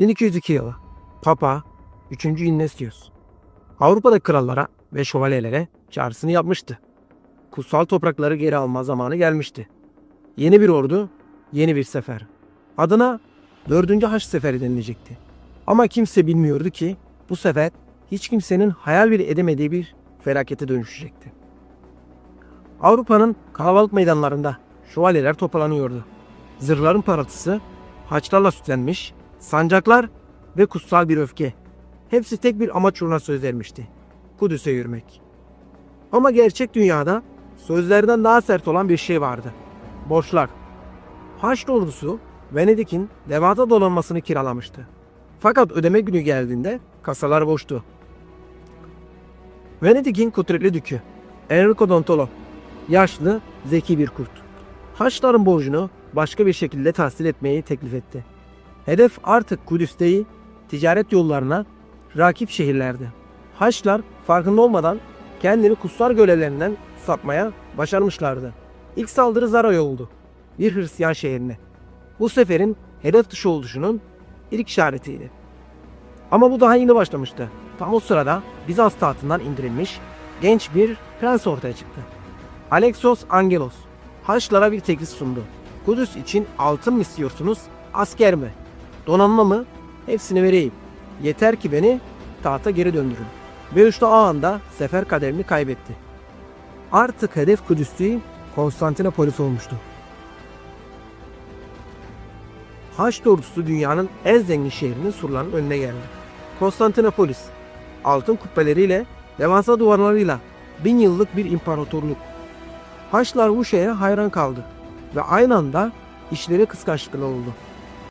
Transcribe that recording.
1202 yılı Papa 3. Ignatius Avrupa'da krallara ve şövalyelere çağrısını yapmıştı. Kutsal toprakları geri alma zamanı gelmişti. Yeni bir ordu, yeni bir sefer. Adına 4. Haç Seferi denilecekti. Ama kimse bilmiyordu ki bu sefer hiç kimsenin hayal bile edemediği bir felakete dönüşecekti. Avrupa'nın kalabalık meydanlarında şövalyeler toplanıyordu. Zırhların parıltısı, haçlarla süslenmiş, sancaklar ve kutsal bir öfke. Hepsi tek bir amaç uğruna söz vermişti. Kudüs'e yürümek. Ama gerçek dünyada sözlerden daha sert olan bir şey vardı. Borçlar. Haçlı ordusu Venedik'in Levant'a dolanmasını kiralamıştı. Fakat ödeme günü geldiğinde kasalar boştu. Venedik'in kudretli dükü Enrico Dontolo yaşlı, zeki bir kurt. Haçların borcunu başka bir şekilde tahsil etmeyi teklif etti. Hedef artık Kudüs değil, ticaret yollarına rakip şehirlerdi. Haçlar farkında olmadan kendini kutsal görevlerinden sapmaya başarmışlardı. İlk saldırı Zara'ya oldu. Bir Hristiyan şehrine. Bu seferin hedef dışı oluşunun ilk işaretiydi. Ama bu daha yeni başlamıştı. Tam o sırada Bizans tahtından indirilmiş genç bir prens ortaya çıktı. Alexos Angelos Haçlara bir teklif sundu. Kudüs için altın mı istiyorsunuz, asker mi? Donanma mı? Hepsini vereyim. Yeter ki beni tahta geri döndürün. Ve işte o anda sefer kaderini kaybetti. Artık hedef Kudüs değil, Konstantinopolis olmuştu. Haçlı ordusu dünyanın en zengin şehrinin surlarının önüne geldi. Konstantinopolis, altın kubbeleriyle, devasa duvarlarıyla bin yıllık bir imparatorluk. Haçlılar bu şehre hayran kaldı ve aynı anda işleri kıskançlıkla oldu.